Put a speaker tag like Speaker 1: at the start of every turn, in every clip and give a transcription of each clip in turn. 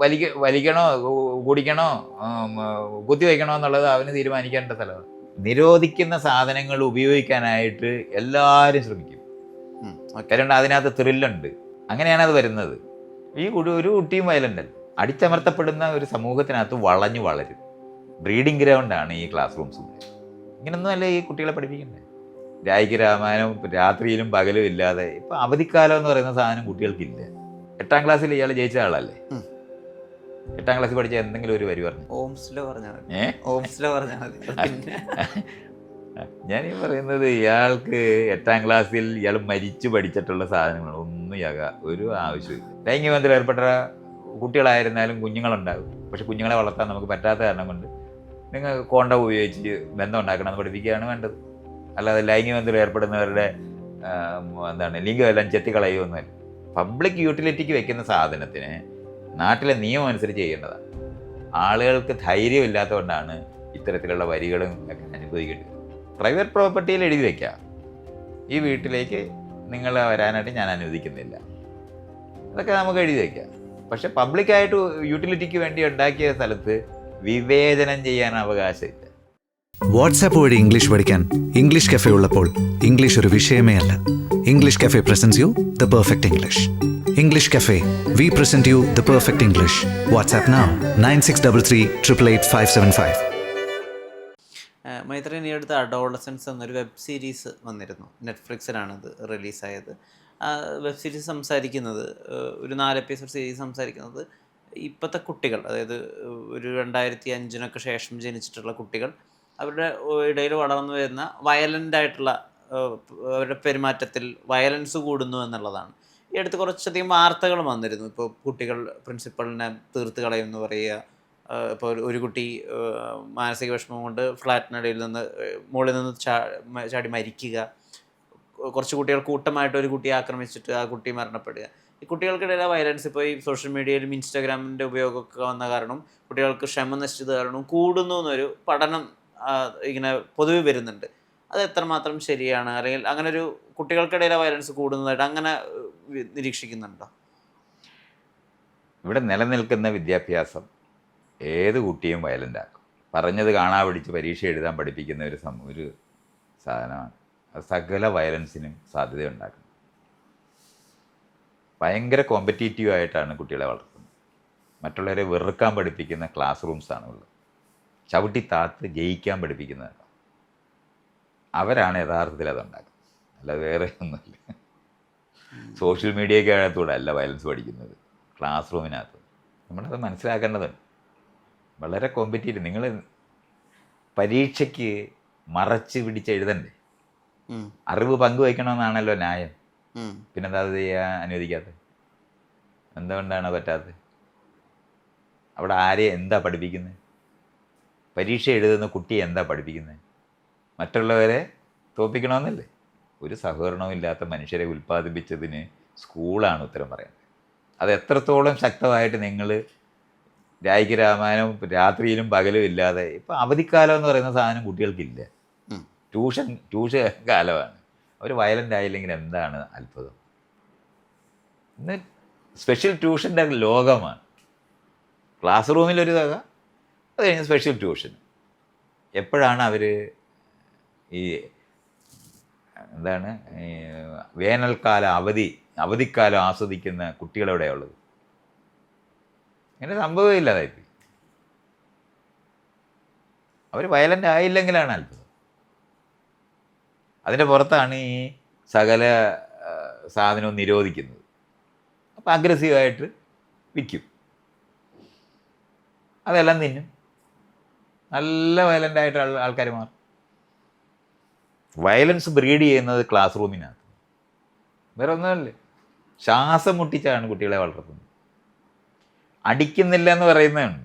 Speaker 1: വലിക്ക വലിക്കണോ കുടിക്കണോ ഉം, കുത്തി വയ്ക്കണോ എന്നുള്ളത് അവന് തീരുമാനിക്കേണ്ട സ്ഥലമാണ്. നിരോധിക്കുന്ന സാധനങ്ങൾ ഉപയോഗിക്കാനായിട്ട് എല്ലാവരും ശ്രമിക്കും. കാരണം അതിനകത്ത് ത്രില്ലുണ്ട്. അങ്ങനെയാണ് അത് വരുന്നത്. ഈ ഒരു കുട്ടിയും വയലന്റ് അല്ല അടിച്ചമർത്തപ്പെടുന്ന ഒരു സമൂഹത്തിനകത്ത് വളഞ്ഞു വളരും. ബ്രീഡിംഗ് ഗ്രൗണ്ടാണ് ഈ ക്ലാസ് റൂംസ് ഇങ്ങനൊന്നും അല്ല ഈ കുട്ടികളെ പഠിപ്പിക്കുന്നത്. രായിക്ക് രാമായണം രാത്രിയിലും പകലും ഇല്ലാതെ. ഇപ്പൊ അവധിക്കാലം എന്ന് പറയുന്ന സാധനം കുട്ടികൾക്കില്ല. എട്ടാം ക്ലാസ്സിൽ ഇയാൾ ജയിച്ച ആളല്ലേ. എട്ടാം ക്ലാസ്സിൽ പഠിച്ച എന്തെങ്കിലും ഒരു വരി പറഞ്ഞു?
Speaker 2: ഓംസിലോ പറഞ്ഞാൽ മതി. ഓംസിലോ പറഞ്ഞാൽ മതി.
Speaker 1: ഞാൻ ഈ പറയുന്നത് ഇയാൾക്ക് എട്ടാം ക്ലാസ്സിൽ ഇയാൾ മരിച്ചു പഠിച്ചിട്ടുള്ള സാധനങ്ങൾ ഒന്നും ഇയാക ഒരു ആവശ്യമില്ല ലൈംഗിക ബന്ധത്തിൽ ഏർപ്പെട്ട കുട്ടികളായിരുന്നാലും കുഞ്ഞുങ്ങളുണ്ടാകും. പക്ഷെ കുഞ്ഞുങ്ങളെ വളർത്താൻ നമുക്ക് പറ്റാത്ത കാരണം കൊണ്ട് നിങ്ങൾ കോണ്ട ഉപയോഗിച്ച് ബന്ധം ഉണ്ടാക്കണം എന്ന് പഠിപ്പിക്കുകയാണ് വേണ്ടത്. അല്ലാതെ ലൈംഗിക ബന്ധത്തിൽ ഏർപ്പെടുന്നവരുടെ എന്താണ് ലിംഗമെല്ലാം ചെത്തിക്കളയുമെന്നല്ല പബ്ലിക് യൂട്ടിലിറ്റിക്ക് വെക്കുന്ന സാധനത്തിന് നാട്ടിലെ നിയമം അനുസരിച്ച് ചെയ്യേണ്ടതാണ് ആളുകൾക്ക് ധൈര്യമില്ലാത്തതുകൊണ്ടാണ് ഇത്തരത്തിലുള്ള വരികളും ഒക്കെ അനുഭവിക്കേണ്ടത്. പ്രൈവറ്റ് പ്രോപ്പർട്ടിയിൽ എഴുതി വയ്ക്കാം ഈ വീട്ടിലേക്ക് നിങ്ങൾ വരാനായിട്ട് ഞാൻ അനുവദിക്കുന്നില്ല. അതൊക്കെ നമുക്ക് എഴുതി വയ്ക്കാം പക്ഷെ പബ്ലിക്കായിട്ട് യൂട്ടിലിറ്റിക്ക് വേണ്ടി ഉണ്ടാക്കിയ സ്ഥലത്ത് വിവേചനം ചെയ്യാൻ അവകാശമില്ല.
Speaker 3: വാട്സാപ്പ് വഴി ഇംഗ്ലീഷ് പഠിക്കാൻ ഇംഗ്ലീഷ് കഫേ ഉള്ളപ്പോൾ ഇംഗ്ലീഷ് ഒരു വിഷയമേ അല്ല. English cafe presents you the perfect English. English WhatsApp now nine six double three triple eight five seven five
Speaker 2: മൈത്രൻ ഈ അടുത്ത് അഡോളസൻസ് എന്നൊരു വെബ് സീരീസ് വന്നിരുന്നു. നെറ്റ്ഫ്ലിക്സിലാണത് റിലീസായത് ആ വെബ് സീരീസ് സംസാരിക്കുന്നത് ഒരു നാല് എപ്പിസോഡ് സീരീസ് സംസാരിക്കുന്നത് ഇപ്പോഴത്തെ കുട്ടികൾ അതായത് ഒരു രണ്ടായിരത്തി അഞ്ചിനൊക്കെ ശേഷം ജനിച്ചിട്ടുള്ള കുട്ടികൾ അവരുടെ ഇടയിൽ വളർന്നു വരുന്ന വയലന്റ് ആയിട്ടുള്ള അവരുടെ പെരുമാറ്റത്തിൽ വയലൻസ് കൂടുന്നു എന്നുള്ളതാണ്. അടുത്ത് കുറച്ചധികം വാർത്തകൾ വന്നിരുന്നു. ഇപ്പോൾ കുട്ടികൾ പ്രിൻസിപ്പളിനെ തീർത്ത് കളയുമെന്ന് പറയുക ഇപ്പോൾ ഒരു- കുട്ടി മാനസിക വിഷമം കൊണ്ട് ഫ്ലാറ്റിനിടയിൽ നിന്ന് മുകളിൽ നിന്ന് ചാടി മരിക്കുക. കുറച്ച് കുട്ടികൾ കൂട്ടമായിട്ട് ഒരു കുട്ടിയെ ആക്രമിച്ചിട്ട് ആ കുട്ടി മരണപ്പെടുക. ഈ കുട്ടികൾക്കിടയിലെ വയലൻസ് ഇപ്പോൾ ഈ സോഷ്യൽ മീഡിയയിലും ഇൻസ്റ്റാഗ്രാമിന്റെ ഉപയോഗമൊക്കെ വന്ന കാരണം കുട്ടികൾക്ക് ക്ഷമ നശിച്ചത് കാരണം കൂടുന്നു എന്നൊരു പഠനം ഇങ്ങനെ പൊതുവെ വരുന്നുണ്ട്. അത് എത്രമാത്രം ശരിയാണ്? അല്ലെങ്കിൽ അങ്ങനെ ഒരു കുട്ടികൾക്കിടയിലെ വയലൻസ് കൂടുന്നതായിട്ട് അങ്ങനെ നിരീക്ഷിക്കുന്നുണ്ടോ?
Speaker 1: ഇവിടെ നിലനിൽക്കുന്ന വിദ്യാഭ്യാസം ഏത് കുട്ടിയും വയലന്റ് ആക്കും പറഞ്ഞത് കാണാ പിടിച്ച് പരീക്ഷ എഴുതാൻ പഠിപ്പിക്കുന്ന ഒരു സം ഒരു സാധനമാണ്. അത് സകല വയലൻസിനും സാധ്യതയുണ്ടാക്കുന്നത്. ഭയങ്കര കോമ്പറ്റീറ്റീവ് ആയിട്ടാണ് കുട്ടികളെ വളർത്തുന്നത്. മറ്റുള്ളവരെ വെറുക്കാൻ പഠിപ്പിക്കുന്ന ക്ലാസ് റൂംസാണ് ഉള്ളത് ചവിട്ടി താത്ത് ജയിക്കാൻ പഠിപ്പിക്കുന്നതാണ്. അവരാണ് യഥാർത്ഥത്തിൽ അതുണ്ടാക്കുന്നത് അല്ലാതെ വേറെ ഒന്നുമില്ല. സോഷ്യൽ മീഡിയക്കകത്തൂടെ അല്ല വയലൻസ് പഠിക്കുന്നത്. ക്ലാസ് റൂമിനകത്ത്. നമ്മളത് മനസ്സിലാക്കേണ്ടതുണ്ട്. വളരെ കോമ്പറ്റീറ്റീവ് നിങ്ങൾ പരീക്ഷയ്ക്ക് മറച്ച് പിടിച്ച് എഴുതണ്ടേ? അറിവ് പങ്കുവയ്ക്കണമെന്നാണല്ലോ ന്യായം. പിന്നെന്താ അത് ചെയ്യാൻ അനുവദിക്കാത്തത്? എന്തുകൊണ്ടാണ് പറ്റാത്തത്? അവിടെ ആരെ എന്താ പഠിപ്പിക്കുന്നത് പരീക്ഷ എഴുതുന്ന കുട്ടിയെ എന്താ പഠിപ്പിക്കുന്നത് മറ്റുള്ളവരെ തോപ്പിക്കണമെന്നല്ലേ? ഒരു സഹകരണവും ഇല്ലാത്ത മനുഷ്യരെ ഉൽപ്പാദിപ്പിച്ചതിന് സ്കൂളാണ് ഉത്തരം പറയുന്നത്. അത് എത്രത്തോളം ശക്തമായിട്ട് നിങ്ങൾ രായിക്ക് രാമായണം രാത്രിയിലും പകലും ഇല്ലാതെ ഇപ്പം അവധിക്കാലം എന്ന് പറയുന്ന സാധനം കുട്ടികൾക്കില്ല. ട്യൂഷൻ ട്യൂഷൻ കാലമാണ്. അവർ വയലന്റ് ആയില്ലെങ്കിൽ എന്താണ് അത്ഭുതം? ഇന്ന് സ്പെഷ്യൽ ട്യൂഷന്റെ ലോകമാണ്. ക്ലാസ് റൂമിലൊരു തക അത് കഴിഞ്ഞ് സ്പെഷ്യൽ ട്യൂഷൻ എപ്പോഴാണ് അവർ ഈ എന്താണ്? വേനൽക്കാല അവധി അവധിക്കാലം ആസ്വദിക്കുന്ന കുട്ടികളെവിടെയാണ് ഉള്ളത്? ഇങ്ങനെ സംഭവമില്ലാതായിപ്പോയി അവർ വയലന്റ് ആയില്ലെങ്കിലാണ് അത്ഭുതം. അതിന്റെ പുറത്താണ് ഈ സകല സാധനവും നിരോധിക്കുന്നത്. അപ്പോൾ അഗ്രസീവായിട്ട് വിൽക്കും. അതെല്ലാം തിന്നും. നല്ല വയലന്റായിട്ട് ആൾക്കാർ മാറും വയലൻസ് ബ്രീഡ് ചെയ്യുന്നത് ക്ലാസ് റൂമിനകത്ത് വേറെ ഒന്നുമല്ലേ ശ്വാസം മുട്ടിച്ചാണ് കുട്ടികളെ വളർത്തുന്നത്. അടിക്കുന്നില്ല എന്ന് പറയുന്നതാണ്?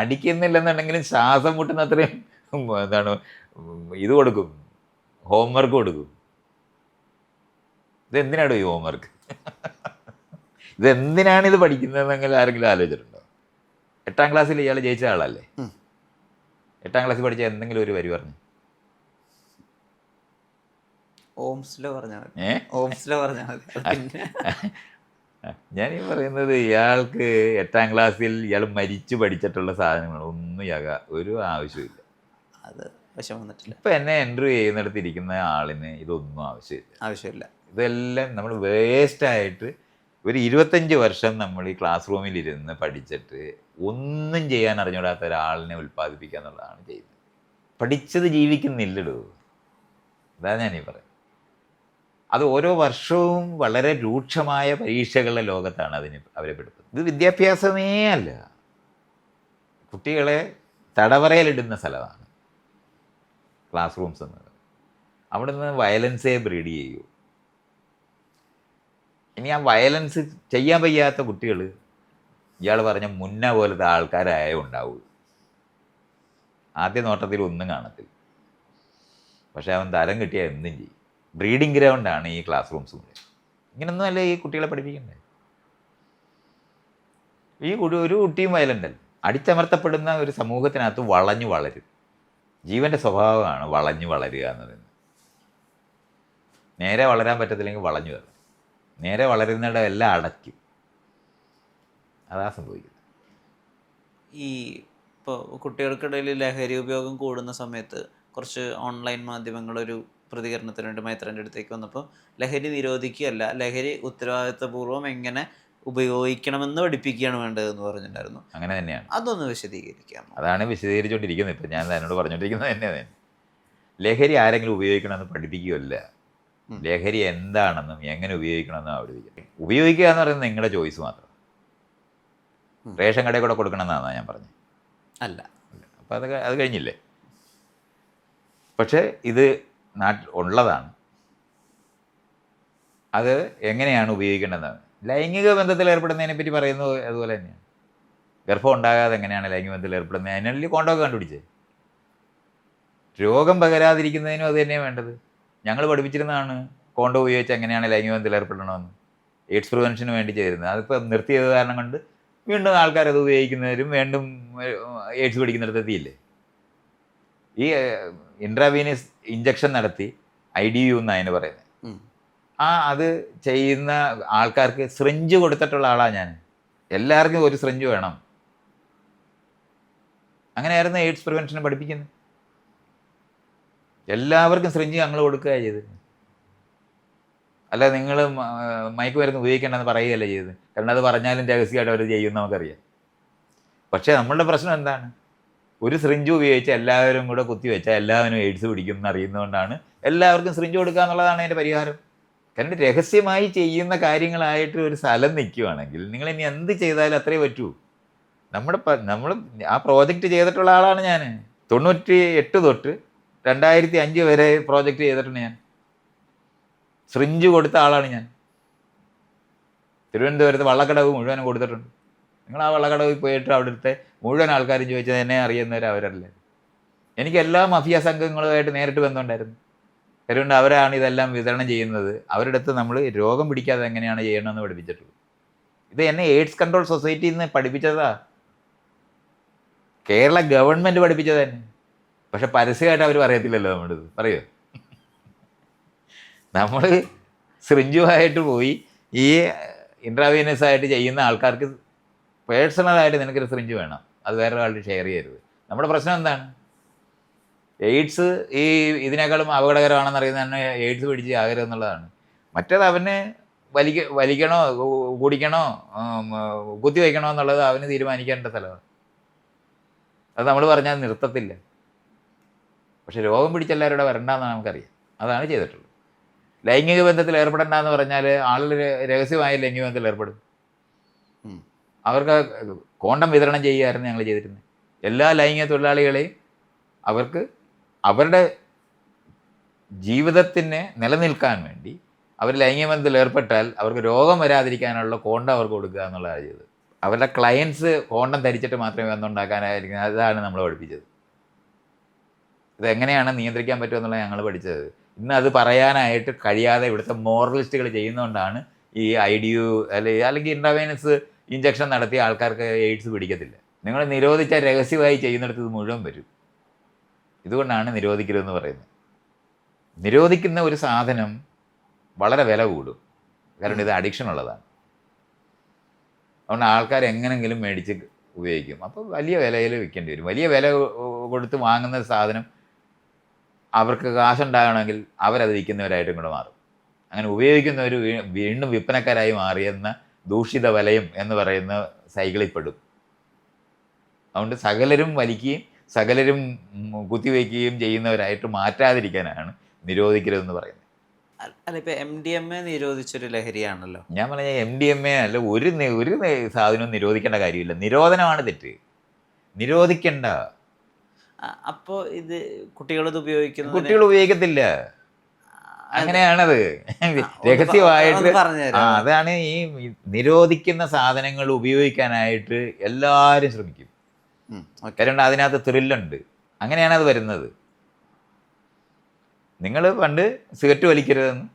Speaker 1: അടിക്കുന്നില്ലെന്നുണ്ടെങ്കിലും ശ്വാസം മുട്ടുന്ന അത്രയും എന്താണ് ഇത് കൊടുക്കും. ഹോംവർക്ക് കൊടുക്കും. ഇതെന്തിനാണ് ഈ ഹോംവർക്ക് ഇതെന്തിനാണ് ഇത് പഠിക്കുന്നതെന്നെങ്കിലും ആരെങ്കിലും ആലോചിച്ചിട്ടുണ്ടോ? എട്ടാം ക്ലാസ്സിൽ ഇയാൾ ജയിച്ച ആളല്ലേ. എട്ടാം ക്ലാസ്സിൽ പഠിച്ച എന്തെങ്കിലും ഒരു വരി പറഞ്ഞു.
Speaker 2: ഓംസിലോ പറഞ്ഞാൽ മതി.
Speaker 1: ഏ?
Speaker 2: പറഞ്ഞാൽ മതി.
Speaker 1: ഞാൻ ഈ പറയുന്നത് ഇയാൾക്ക് എട്ടാം ക്ലാസ്സിൽ ഇയാൾ മരിച്ചു പഠിച്ചിട്ടുള്ള സാധനങ്ങൾ ഒന്നും ഇയാൾ ഒരു ആവശ്യമില്ല
Speaker 2: അത് വശം വന്നിട്ടില്ല.
Speaker 1: ഇപ്പം എന്നെ എൻട്രി ചെയ്യുന്നിടത്ത് ഇരിക്കുന്ന ആളിന് ഇതൊന്നും ആവശ്യമില്ല.
Speaker 2: ആവശ്യമില്ല.
Speaker 1: ഇതെല്ലാം നമ്മൾ വേസ്റ്റ് ആയിട്ട് ഒരു ഇരുപത്തഞ്ച് വർഷം നമ്മൾ ഈ ക്ലാസ് റൂമിൽ ഇരുന്ന് പഠിച്ചിട്ട് ഒന്നും ചെയ്യാൻ അറിഞ്ഞൂടാത്ത ഒരാളിനെ ഉൽപ്പാദിപ്പിക്കുക എന്നുള്ളതാണ് ചെയ്യുന്നത്. പഠിച്ചത് ജീവിക്കുന്നില്ലടോ. അതാ ഞാനീ പറയുന്നത്. അത് ഓരോ വർഷവും വളരെ രൂക്ഷമായ പരീക്ഷകളുടെ ലോകത്താണ് അതിന് അവരെ പെടുത്തുന്നത്. ഇത് വിദ്യാഭ്യാസമേ അല്ല. കുട്ടികളെ തടവറയിലിടുന്ന സ്ഥലമാണ്. ക്ലാസ് റൂംസ് എന്നത് അവിടെ നിന്ന് വയലൻസേ ബ്രീഡ് ചെയ്യൂ. ഇനി ആ വയലൻസ് ചെയ്യാൻ വയ്യാത്ത കുട്ടികൾ ഇയാൾ പറഞ്ഞ മുന്ന പോലത്തെ ആൾക്കാരായ ഉണ്ടാവൂ. ആദ്യ നോട്ടത്തിൽ ഒന്നും കാണത്തില്ല. പക്ഷെ അവൻ തരം കിട്ടിയാൽ എന്തും ചെയ്യും. ബ്രീഡിംഗ് ഗ്രൗണ്ടാണ് ഈ ക്ലാസ് റൂംസ് ഇങ്ങനൊന്നും അല്ല ഈ കുട്ടികളെ പഠിപ്പിക്കണ്ടേ ഈ കുട്ടി ഒരു കുട്ടിയും വയലന്റ് അല്ല അടിച്ചമർത്തപ്പെടുന്ന ഒരു സമൂഹത്തിനകത്ത് വളഞ്ഞു വളരും. ജീവന്റെ സ്വഭാവമാണ് വളഞ്ഞു വളരുക എന്നത് നേരെ വളരാൻ പറ്റത്തില്ലെങ്കിൽ വളഞ്ഞു വരണം. നേരെ വളരുന്നിടം എല്ലാം അടയ്ക്കും. അതാ സംഭവിക്കുന്നത്.
Speaker 2: ഈ ഇപ്പോൾ കുട്ടികൾക്കിടയിൽ ലഹരി ഉപയോഗം കൂടുന്ന സമയത്ത് കുറച്ച് ഓൺലൈൻ മാധ്യമങ്ങളൊരു പ്രതികരണത്തിന് വേണ്ടി മൈത്രന്റെ അടുത്തേക്ക് വന്നപ്പോൾ ലഹരി നിരോധിക്കുകയല്ല ലഹരി ഉത്തരവാദിത്വപൂർവം എങ്ങനെ ഉപയോഗിക്കണമെന്ന് പഠിപ്പിക്കുകയാണ് വേണ്ടതെന്ന് പറഞ്ഞിട്ടുണ്ടായിരുന്നു.
Speaker 1: അങ്ങനെ തന്നെയാണ്.
Speaker 2: അതൊന്ന് വിശദീകരിക്കാം
Speaker 1: അതാണ് വിശദീകരിച്ചുകൊണ്ടിരിക്കുന്നത്. ഇപ്പം ഞാൻ എന്നോട് പറഞ്ഞുകൊണ്ടിരിക്കുന്നത് തന്നെ തന്നെ ലഹരി ആരെങ്കിലും ഉപയോഗിക്കണമെന്ന് പഠിപ്പിക്കുകയല്ല. ലഹരി എന്താണെന്നും എങ്ങനെ ഉപയോഗിക്കണമെന്നും അവർ ഉപയോഗിക്കുക എന്ന് പറയുന്നത് നിങ്ങളുടെ ചോയ്സ് മാത്രം. റേഷൻ കടയിൽ കൂടെ കൊടുക്കണമെന്നാണ് ഞാൻ പറഞ്ഞത്.
Speaker 2: അല്ല.
Speaker 1: അപ്പം അത് അത് കഴിഞ്ഞില്ലേ? പക്ഷേ ഇത് നാട്ടിൽ ഉള്ളതാണ്. അത് എങ്ങനെയാണ് ഉപയോഗിക്കേണ്ടത്? ലൈംഗിക ബന്ധത്തിൽ ഏർപ്പെടുന്നതിനെ പറ്റി പറയുന്നത് അതുപോലെ തന്നെയാണ്. ഗർഭം ഉണ്ടാകാതെ എങ്ങനെയാണ് ലൈംഗിക ബന്ധത്തിൽ ഏർപ്പെടുന്നത്? അതിനല്ലേ കോണ്ടൊക്കെ കണ്ടുപിടിച്ചത് രോഗം പകരാതിരിക്കുന്നതിനും അത് തന്നെയാണ് വേണ്ടത്. ഞങ്ങൾ പഠിപ്പിച്ചിരുന്നതാണ് കോണ്ടോ ഉപയോഗിച്ച് എങ്ങനെയാണ് ലൈംഗിക ബന്ധത്തിൽ ഏർപ്പെടണമെന്ന്. എയ്ഡ്സ് പ്രിവെൻഷന് വേണ്ടി ചെയ്തിരുന്നത്. അതിപ്പോൾ നിർത്തിയത് കാരണം കൊണ്ട് വീണ്ടും ആൾക്കാർ അത് ഉപയോഗിക്കുന്നവരും വീണ്ടും എയ്ഡ്സ് പഠിക്കുന്നിടത്തെത്തിയില്ലേ ഈ ഇൻട്രാവീനസ് ഇഞ്ചക്ഷൻ നടത്തി ഐ ഡി യു എന്നാണ് അതിന് പറയുന്നത് ആ അത് ചെയ്യുന്ന ആൾക്കാർക്ക് സ്രിഞ്ച് കൊടുത്തിട്ടുള്ള ആളാണ് ഞാൻ. എല്ലാവർക്കും ഒരു സ്രിഞ്ച് വേണം. അങ്ങനെയായിരുന്നു എയ്ഡ്സ് പ്രിവെൻഷനെ പഠിപ്പിക്കുന്നത് എല്ലാവർക്കും സ്രിഞ്ച് ഞങ്ങൾ കൊടുക്കുക ചെയ്തത്. അല്ല നിങ്ങൾ മയക്കു മരുന്ന് ഉപയോഗിക്കേണ്ടെന്ന് പറയുകയല്ല ചെയ്തത്. കാരണം അത് പറഞ്ഞാലും രഹസ്യമായിട്ട് അവർ ചെയ്യും നമുക്കറിയാം. പക്ഷേ നമ്മളുടെ പ്രശ്നം എന്താണ്? ഒരു സിറിഞ്ച് ഉപയോഗിച്ച് എല്ലാവരും കൂടെ കുത്തിവെച്ചാൽ എല്ലാവരും എയ്ഡ്സ് പിടിക്കും എന്ന് അറിയുന്നതുകൊണ്ടാണ് എല്ലാവർക്കും സിറിഞ്ച് കൊടുക്കുക എന്നുള്ളതാണ് അതിന്റെ പരിഹാരം. കാരണം രഹസ്യമായി ചെയ്യുന്ന കാര്യങ്ങളായിട്ട് ഒരു സ്ഥലം നിൽക്കുവാണെങ്കിൽ നിങ്ങൾ ഇനി എന്ത് ചെയ്താലും അത്രേ പറ്റൂ. നമ്മുടെ നമ്മൾ ആ പ്രോജക്റ്റ് ചെയ്തിട്ടുള്ള ആളാണ് ഞാൻ. തൊണ്ണൂറ്റി എട്ട് തൊട്ട് രണ്ടായിരത്തി അഞ്ച് വരെ പ്രോജക്റ്റ് ചെയ്തിട്ടുണ്ട് ഞാൻ. സിറിഞ്ച് കൊടുത്ത ആളാണ് ഞാൻ. തിരുവനന്തപുരത്ത് വള്ളക്കടവ് മുഴുവനും കൊടുത്തിട്ടുണ്ട്. നിങ്ങൾ ആ വള്ളക്കടവിൽ പോയിട്ട് അവിടുത്തെ മുഴുവൻ ആൾക്കാരും ചോദിച്ചത് എന്നെ അറിയുന്നവർ അവരല്ലേ? എനിക്ക് എല്ലാ മഫിയ സംഘങ്ങളുമായിട്ട് നേരിട്ട് ബന്ധമുണ്ടായിരുന്നു. അതുകൊണ്ട് അവരാണ് ഇതെല്ലാം വിതരണം ചെയ്യുന്നത്. അവരുടെ അടുത്ത് നമ്മൾ രോഗം പിടിക്കാതെ എങ്ങനെയാണ് ചെയ്യണമെന്ന് പഠിപ്പിച്ചിട്ടുള്ളൂ ഇത് എന്നെ എയ്ഡ്സ് കൺട്രോൾ സൊസൈറ്റിയിൽ നിന്ന് പഠിപ്പിച്ചതാ. കേരള ഗവൺമെന്റ് പഠിപ്പിച്ചത് തന്നെ പക്ഷെ പരസ്യമായിട്ട് അവർ പറയത്തില്ലല്ലോ നമ്മുടെ ഇത് പറയോ? നമ്മൾ സൃഞ്ജുവായിട്ട് പോയി ഈ ഇൻട്രാവീനസ് ആയിട്ട് ചെയ്യുന്ന ആൾക്കാർക്ക് പേഴ്സണലായിട്ട് നിനക്കൊരു സിറിഞ്ച് വേണം. അത് വേറെ ഒരാളുടെ ഷെയർ ചെയ്യരുത്. നമ്മുടെ പ്രശ്നം എന്താണ്? എയ്ഡ്സ് ഈ ഇതിനേക്കാളും അപകടകരമാണെന്ന് അറിയുന്നത് തന്നെ എയ്ഡ്സ് പിടിച്ച് ആകരുത് എന്നുള്ളതാണ് മറ്റേത് അവന് വലിക്ക വലിക്കണോ കുടിക്കണോ കുത്തി വയ്ക്കണോ എന്നുള്ളത് അവന് തീരുമാനിക്കേണ്ട സ്ഥലമാണ്. അത് നമ്മൾ പറഞ്ഞാൽ നിർത്തത്തില്ല. പക്ഷെ രോഗം പിടിച്ച എല്ലാവരുടെ വരണ്ടെന്ന് നമുക്കറിയാം. അതാണ് ചെയ്തിട്ടുള്ളത്. ലൈംഗിക ബന്ധത്തിൽ ഏർപ്പെടേണ്ടെന്ന് പറഞ്ഞാൽ ആളുകൾ രഹസ്യമായ ലൈംഗിക ബന്ധത്തിൽ ഏർപ്പെടും. അവർക്ക് കോണ്ടം വിതരണം ചെയ്യുകയായിരുന്നു ഞങ്ങൾ ചെയ്തിരുന്നത്. എല്ലാ ലൈംഗിക തൊഴിലാളികളെയും അവർക്ക് അവരുടെ ജീവിതത്തിന് നിലനിൽക്കാൻ വേണ്ടി അവർ ലൈംഗിക ബന്ധത്തിൽ ഏർപ്പെട്ടാൽ അവർക്ക് രോഗം വരാതിരിക്കാനുള്ള കോണ്ടം അവർക്ക് കൊടുക്കുക എന്നുള്ളതാണ് ചെയ്തത്. അവരുടെ ക്ലയൻസ് കോണ്ടം ധരിച്ചിട്ട് മാത്രമേ ബന്ധമുണ്ടാക്കാനായിരിക്കും അതാണ് നമ്മൾ പഠിപ്പിച്ചത്. ഇതെങ്ങനെയാണ് നിയന്ത്രിക്കാൻ പറ്റുമെന്നുള്ളത് ഞങ്ങൾ പഠിച്ചത്. ഇന്ന് അത് പറയാനായിട്ട് കഴിയാതെ ഇവിടുത്തെ മോറലിസ്റ്റുകൾ ചെയ്യുന്നതുകൊണ്ടാണ് ഈ ഐ ഡി യു അല്ലെങ്കിൽ അല്ലെങ്കിൽ ഇഞ്ചക്ഷൻ നടത്തിയ ആൾക്കാർക്ക് എയ്ഡ്സ് പിടിക്കത്തില്ല. നിങ്ങൾ നിരോധിച്ച രഹസ്യമായി ചെയ്യുന്നിടത്ത് ഇത് മുഴുവൻ വരും. ഇതുകൊണ്ടാണ് നിരോധിക്കരുതെന്ന് പറയുന്നത്. നിരോധിക്കുന്ന ഒരു സാധനം വളരെ വില കൂടും. കാരണം ഇത് അഡിക്ഷൻ ഉള്ളതാണ്. അതുകൊണ്ട് ആൾക്കാർ എങ്ങനെങ്കിലും മേടിച്ച് ഉപയോഗിക്കും. അപ്പോൾ വലിയ വിലയിൽ വിൽക്കേണ്ടി വരും. വലിയ വില കൊടുത്ത് വാങ്ങുന്ന സാധനം അവർക്ക് കാശുണ്ടാകണമെങ്കിൽ അവരത് വിൽക്കുന്നവരായിട്ടും കൂടെ മാറും. അങ്ങനെ ഉപയോഗിക്കുന്നവർ വീണ്ടും വിൽപ്പനക്കാരായി മാറിയെന്ന ദൂഷിത വലയം എന്ന് പറയുന്ന സൈക്കിളിൽ പെടും അതുകൊണ്ട് സകലരും വലിക്കുകയും സകലരും കുത്തിവെക്കുകയും ചെയ്യുന്നവരായിട്ട് മാറ്റാതിരിക്കാനാണ് നിരോധിക്കരുതെന്ന് പറയുന്നത്.
Speaker 2: അല്ല ഇപ്പൊ എം ഡി എം എ നിരോധിച്ചൊരു ലഹരിയാണല്ലോ.
Speaker 1: ഞാൻ പറഞ്ഞ എം ഡി എം എ അല്ല ഒരു ഒരു സാധനവും നിരോധിക്കേണ്ട കാര്യമില്ല. നിരോധനമാണ് തെറ്റ്. നിരോധിക്കണ്ട.
Speaker 2: അപ്പോൾ അപ്പോ ഇത് കുട്ടികളിത് ഉപയോഗിക്കുന്നു
Speaker 1: കുട്ടികൾ ഉപയോഗിക്കത്തില്ല. അങ്ങനെയാണത്. രഹസ്യമായിട്ട് അതാണ് ഈ നിരോധിക്കുന്ന സാധനങ്ങൾ ഉപയോഗിക്കാനായിട്ട് എല്ലാവരും ശ്രമിക്കും. കാരണം അതിനകത്ത് ത്രില്ലുണ്ട്. അങ്ങനെയാണ് അത് വരുന്നത്. നിങ്ങൾ പണ്ട് സിഗരറ്റ് വലിക്കരുതെന്ന്.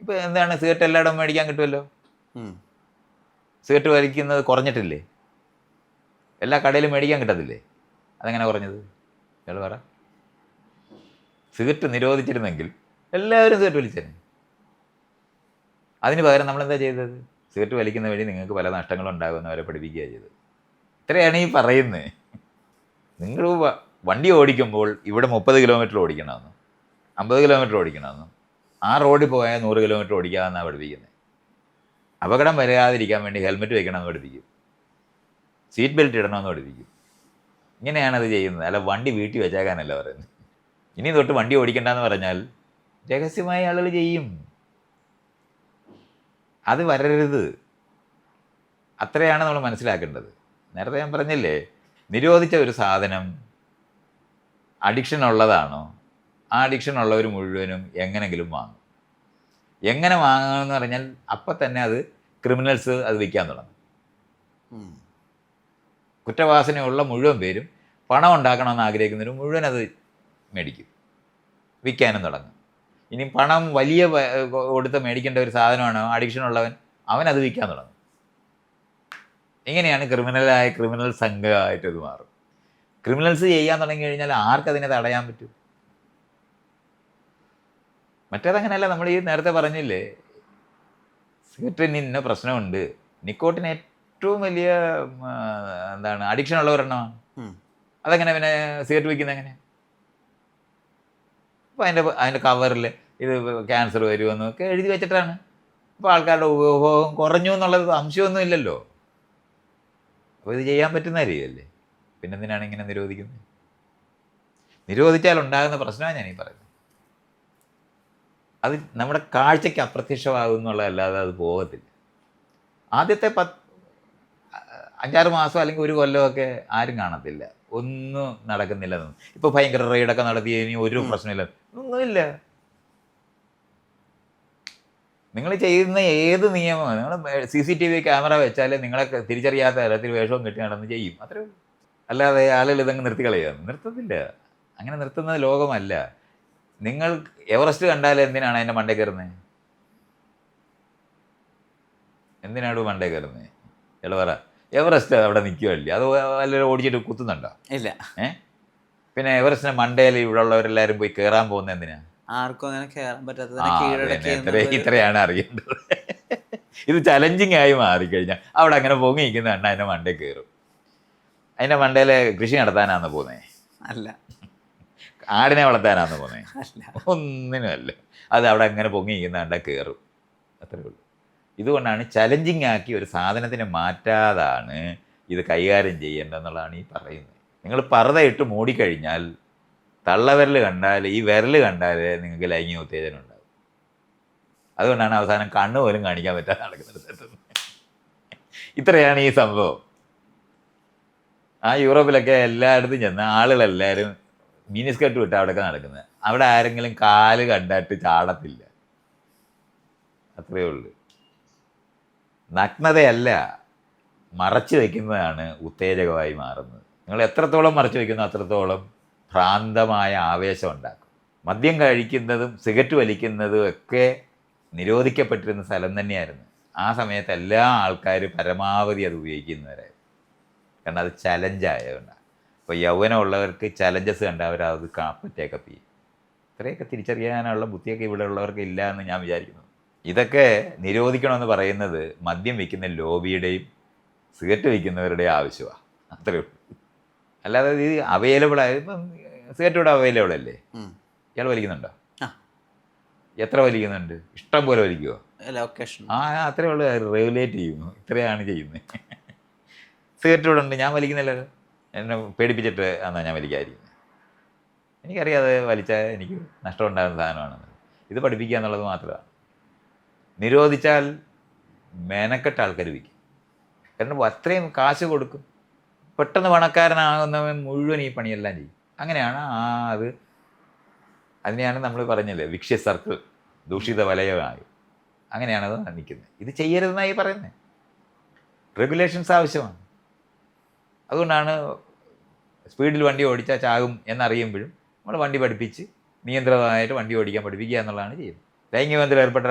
Speaker 1: ഇപ്പം എന്താണ്? സിഗരറ്റ് എല്ലായിടവും മേടിക്കാൻ കിട്ടുമല്ലോ? സിഗരറ്റ് വലിക്കുന്നത് കുറഞ്ഞിട്ടില്ലേ? എല്ലാ കടയിലും മേടിക്കാൻ കിട്ടത്തില്ലേ? അതെങ്ങനെ കുറഞ്ഞത്? ഇയാൾ പറ. സിഗരറ്റ് നിരോധിച്ചിരുന്നെങ്കിൽ എല്ലാവരും സിഗരറ്റ് വലിച്ചേനെ. അതിന് പകരം നമ്മളെന്താ ചെയ്തത്? സിഗരറ്റ് വലിക്കുന്ന വഴി നിങ്ങൾക്ക് പല നഷ്ടങ്ങളും ഉണ്ടാകുമെന്ന് അവരെ പഠിപ്പിക്കുക ചെയ്തത്. ഇത്രയാണ് ഈ പറയുന്നത് നിങ്ങൾ വണ്ടി ഓടിക്കുമ്പോൾ ഇവിടെ മുപ്പത് കിലോമീറ്റർ ഓടിക്കണമെന്ന്? അമ്പത് കിലോമീറ്റർ ഓടിക്കണമെന്ന്? ആ റോഡിൽ പോയാൽ നൂറ് കിലോമീറ്റർ ഓടിക്കാമെന്നാണ് പഠിപ്പിക്കുന്നത് അപകടം വരാതിരിക്കാൻ വേണ്ടി ഹെൽമെറ്റ് വെക്കണമെന്ന് പഠിപ്പിക്കും. സീറ്റ് ബെൽറ്റ് ഇടണമെന്ന് പഠിപ്പിക്കും. ഇങ്ങനെയാണ് അത് ചെയ്യുന്നത്. അല്ല വണ്ടി വീട്ടിൽ വെച്ചേക്കാനല്ല പറയുന്നത്. ഇനി തൊട്ട് വണ്ടി ഓടിക്കണ്ടെന്ന് പറഞ്ഞാൽ രഹസ്യമായി ആളുകൾ ചെയ്യും. അത് വരരുത്. അത്രയാണ് നമ്മൾ മനസ്സിലാക്കേണ്ടത്. നേരത്തെ ഞാൻ പറഞ്ഞില്ലേ നിരോധിച്ച ഒരു സാധനം അഡിക്ഷൻ ഉള്ളതാണോ? ആ അഡിക്ഷൻ ഉള്ളവർ മുഴുവനും എങ്ങനെങ്കിലും വാങ്ങും. എങ്ങനെ വാങ്ങുമെന്ന് പറഞ്ഞാൽ അപ്പം തന്നെ അത് ക്രിമിനൽസ് അത് വിൽക്കാൻ തുടങ്ങും. കുറ്റവാസനയുള്ള മുഴുവൻ പേരും പണം ഉണ്ടാക്കണമെന്ന് ആഗ്രഹിക്കുന്നവരും മുഴുവൻ അത് മേടിക്കും. വിൽക്കാനും തുടങ്ങും. ഇനി പണം വലിയ കൊടുത്ത് മേടിക്കേണ്ട ഒരു സാധനമാണ് അഡിക്ഷൻ ഉള്ളവൻ. അവൻ അത് വിൽക്കാൻ തുടങ്ങും. ഇങ്ങനെയാണ് ക്രിമിനലായ ക്രിമിനൽ സംഘമായിട്ട് ഇത് മാറും. ക്രിമിനൽസ് ചെയ്യാൻ തുടങ്ങി കഴിഞ്ഞാൽ ആർക്കതിനെ തടയാൻ പറ്റും? മറ്റേതങ്ങനെയല്ല നമ്മൾ ഈ നേരത്തെ പറഞ്ഞില്ലേ സിഗരറ്റിന് ഇന്ന പ്രശ്നമുണ്ട്. നിക്കോട്ടിന് ഏറ്റവും വലിയ എന്താണ് അഡിക്ഷൻ ഉള്ള ഒരെണ്ണമാണ്. അതെങ്ങനെ പിന്നെ സിഗരറ്റ് വയ്ക്കുന്നത് എങ്ങനെ അപ്പോൾ അതിന്റെ അതിന്റെ കവറിൽ ഇത് ക്യാൻസർ വരുമെന്നൊക്കെ എഴുതി വെച്ചിട്ടാണ്. അപ്പോൾ ആൾക്കാരുടെ ഉപയോഗം കുറഞ്ഞു എന്നുള്ളത് സംശയമൊന്നും ഇല്ലല്ലോ. അപ്പോൾ ഇത് ചെയ്യാൻ പറ്റുന്ന കാര്യമല്ലേ? പിന്നെന്തിനാണ് ഇങ്ങനെ നിരോധിക്കുന്നത്? നിരോധിച്ചാൽ ഉണ്ടാകുന്ന പ്രശ്നമാണ് ഞാൻ ഈ പറയുന്നത്. അത് നമ്മുടെ കാഴ്ചയ്ക്ക് അപ്രത്യക്ഷമാകും എന്നുള്ളതല്ലാതെ അത് പോകത്തില്ല. ആദ്യത്തെ പത്ത് അഞ്ചാറ് മാസം അല്ലെങ്കിൽ ഒരു കൊല്ലമൊക്കെ ആരും കാണത്തില്ല. ഒന്നും നടക്കുന്നില്ല. ഇപ്പോൾ ഭയങ്കര റെയ്ഡൊക്കെ നടത്തി ഇനി ഒരു പ്രശ്നമില്ല. ഒന്നുമില്ല. നിങ്ങൾ ചെയ്യുന്ന ഏത് നിയമമാണ് നിങ്ങൾ C C T V camera വെച്ചാൽ നിങ്ങളെ തിരിച്ചറിയാത്ത തരത്തിൽ വേഷവും കെട്ടി നടന്ന് ചെയ്യും. അത്രേ അല്ലാതെ ആളുകൾ ഇതങ്ങ് നിർത്തി കളയുക നിർത്തത്തില്ല. അങ്ങനെ നിർത്തുന്നത് ലോകമല്ല. നിങ്ങൾ എവറസ്റ്റ് കണ്ടാൽ എന്തിനാണ് അതിന്റെ മണ്ടേ കയറുന്നത് എന്തിനാണ് മണ്ടേ കയറുന്നത് പറ. എവറസ്റ്റ് അവിടെ നിൽക്കുകയല്ലേ? അത് വല്ലവരും ഓടിച്ചിട്ട് കുത്തുന്നുണ്ടോ?
Speaker 2: ഇല്ല.
Speaker 1: ഏ? പിന്നെ എവറസ്റ്റിനെ മണ്ടയിൽ ഇവിടെ ഉള്ളവരെല്ലാവരും പോയി കയറാൻ പോകുന്നത് എന്തിനാ?
Speaker 2: ആർക്കും അങ്ങനെ കേറാൻ
Speaker 1: പറ്റാത്ത
Speaker 2: പറ്റാത്തതിനെ
Speaker 1: പിന്നെ
Speaker 2: കീഴടക്കി
Speaker 1: ഇത്ര
Speaker 2: എന്നുള്ളൊരു-
Speaker 1: ഇത്രയാണ് അറിയേണ്ടത്. ഇത് ചലഞ്ചിങ് ആയി മാറിക്കഴിഞ്ഞാൽ അവിടെ അങ്ങനെ പൊങ്ങി നിൽക്കുന്ന അണ്ണ അതിന്റെ മണ്ടയിൽ കയറും അതിന്റെ മണ്ടയിൽ കൃഷി നടത്താനാന്ന് പോന്നേ?
Speaker 2: അല്ല.
Speaker 1: ആടിനെ വളർത്താനാന്ന് പോകുന്നത്
Speaker 2: അല്ല.
Speaker 1: ഒന്നിനുമല്ല അത് അവിടെ അങ്ങനെ പൊങ്ങി നിൽക്കുന്ന കണ്ട കയറും അത്രേ ഉള്ളൂ. ഇതുകൊണ്ടാണ് ചലഞ്ചിങ് ആക്കി ഒരു സാധനത്തിനെ മാറ്റാതാണ് ഇത് കൈകാര്യം ചെയ്യേണ്ടതെന്നുള്ളതാണ് ഈ പറയുന്നത്. നിങ്ങൾ പറതയിട്ട് മൂടിക്കഴിഞ്ഞാൽ തള്ളവിരൽ കണ്ടാൽ ഈ വിരൽ കണ്ടാൽ നിങ്ങൾക്ക് ലൈംഗിക ഉത്തേജനം ഉണ്ടാകും. അതുകൊണ്ടാണ് അവസാനം കണ്ണ് പോലും കാണിക്കാൻ പറ്റാതെ നടക്കുന്നത് ഇത്രയാണ് ഈ സംഭവം. ആ യൂറോപ്പിലൊക്കെ എല്ലായിടത്തും ചെന്ന് ആളുകളെല്ലാവരും മിനി സ്കർട്ട് വിട്ട് അവിടെയൊക്കെ നടക്കുന്നത്. അവിടെ ആരെങ്കിലും കാൽ കണ്ടിട്ട് ചാടത്തില്ല. അത്രയേ ഉള്ളൂ. നഗ്നതയല്ല മറച്ചു വയ്ക്കുന്നതാണ് ഉത്തേജകമായി മാറുന്നത്. നിങ്ങൾ എത്രത്തോളം മറച്ചു വയ്ക്കുന്നു അത്രത്തോളം ഭ്രാന്തമായ ആവേശം ഉണ്ടാക്കും മദ്യം കഴിക്കുന്നതും സിഗരറ്റ് വലിക്കുന്നതും ഒക്കെ നിരോധിക്കപ്പെട്ടിരുന്ന സ്ഥലം തന്നെയായിരുന്നു. ആ സമയത്ത് എല്ലാ ആൾക്കാരും പരമാവധി അത് ഉപയോഗിക്കുന്നവരായിരുന്നു കാരണം അത് ചലഞ്ചായതുകൊണ്ടാണ് അപ്പോൾ യൗവനമുള്ളവർക്ക് ചലഞ്ചസ് കണ്ട അവരത് കാപ്പറ്റേക്ക് ചെയ്യും ഇത്രയൊക്കെ തിരിച്ചറിയാനുള്ള ബുദ്ധിയൊക്കെ ഇവിടെ ഉള്ളവർക്ക് ഇല്ല എന്ന് ഞാൻ വിചാരിക്കുന്നു. ഇതൊക്കെ നിരോധിക്കണമെന്ന് പറയുന്നത് മദ്യം വിൽക്കുന്ന ലോബിയുടെയും സിഗരറ്റ് വയ്ക്കുന്നവരുടെയും ആവശ്യമാണ്. അത്രയേ ഉള്ളൂ. അല്ലാതെ ഇത് അവൈലബിൾ ആയ ഇപ്പം സിഗരറ്റ് ഇവിടെ അവൈലബിൾ അല്ലേ? ഇയാൾ വലിക്കുന്നുണ്ടോ? എത്ര വലിക്കുന്നുണ്ട്? ഇഷ്ടം പോലെ വലിക്കുമോ
Speaker 2: ലൊക്കേഷൻ
Speaker 1: ആ അത്രേ ഉള്ളൂ. റെഗുലേറ്റ് ചെയ്യുന്നു. ഇത്രയാണ് ചെയ്യുന്നത്. സിഗരറ്റ് ഇവിടെ ഉണ്ട്. ഞാൻ വലിക്കുന്നില്ലല്ലോ. എന്നെ പേടിപ്പിച്ചിട്ട് എന്നാ ഞാൻ വലിക്കാതിരിക്കുന്നത് എനിക്കറിയാതെ വലിച്ചാൽ എനിക്ക് നഷ്ടം ഉണ്ടാകുന്ന സാധനമാണ് ഇത് പഠിപ്പിക്കുക എന്നുള്ളത് മാത്രമാണ്. നിരോധിച്ചാൽ മെനക്കെട്ട് ആൾക്കാർ വിൽക്കും. കാരണം അത്രയും കാശ് കൊടുക്കും. പെട്ടെന്ന് പണക്കാരനാകുന്നവൻ മുഴുവൻ ഈ പണിയെല്ലാം ചെയ്യും. അങ്ങനെയാണ് ആ അത് അതിനെയാണ് നമ്മൾ പറഞ്ഞത് വിക്ഷ്യ സർക്കിൾ ദൂഷിത വലയമായി. അങ്ങനെയാണ് അത് നിൽക്കുന്നത്. ഇത് ചെയ്യരുതെന്നായി പറയുന്നത് റെഗുലേഷൻസ് ആവശ്യമാണ്. അതുകൊണ്ടാണ് സ്പീഡിൽ വണ്ടി ഓടിച്ചാൽ ചാകും എന്നറിയുമ്പോഴും നമ്മൾ വണ്ടി പഠിപ്പിച്ച് നിയന്ത്രിതമായിട്ട് വണ്ടി ഓടിക്കാൻ പഠിപ്പിക്കുക എന്നുള്ളതാണ് ചെയ്യുന്നത്. ലൈംഗിക ബന്ധത്തിൽ ഏർപ്പെട്ട